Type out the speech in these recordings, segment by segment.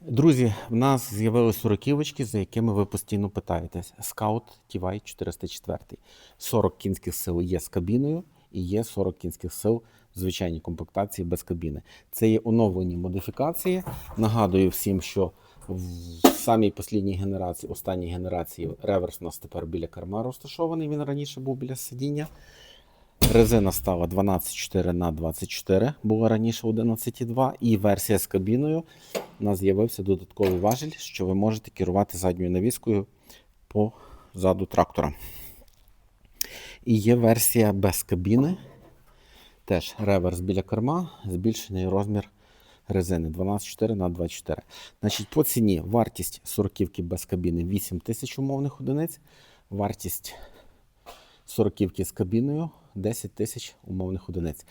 Друзі, в нас з'явилися сороківочки, за якими ви постійно питаєтесь. Scout TY 404. 40 кінських сил є з кабіною і є 40 кінських сил в звичайній комплектації без кабіни. Це є оновлені модифікації. Нагадую всім, що в самій послідній генерації, останній генерації, реверс у нас тепер біля керма розташований. Він раніше був біля сидіння. Резина стала 12,4 на 24, була раніше 11,2. І версія з кабіною. У нас з'явився додатковий важіль, що ви можете керувати задньою навіскою по заду трактора. І є версія без кабіни. Теж реверс біля керма, збільшений розмір резини 12,4 на 24. Значить, по ціні вартість 40 без кабіни 8 тисяч умовних одиниць. Вартість 40 з кабіною 10 тисяч умовних одиниць.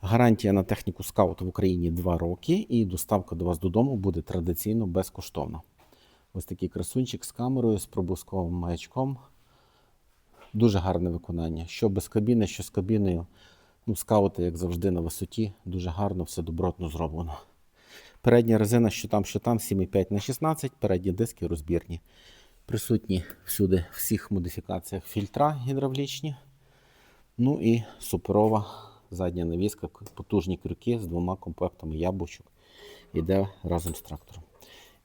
Гарантія на техніку скаут в Україні 2 роки, і доставка до вас додому буде традиційно безкоштовна. Ось такий красунчик з камерою, з проблисковим маячком. Дуже гарне виконання. Що без кабіни, що з кабіною. Ну, скаути, як завжди, на висоті. Дуже гарно, все добротно зроблено. Передня резина, що там, що там, 7,5 на 16, передні диски розбірні. Присутні всюди всіх модифікаціях фільтра гідравлічні. Ну і суперова задня навіска, потужні крюки з двома комплектами яблучок. Іде разом з трактором.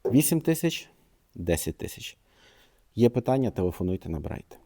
8 тисяч, 10 тисяч. Є питання, телефонуйте, набирайте.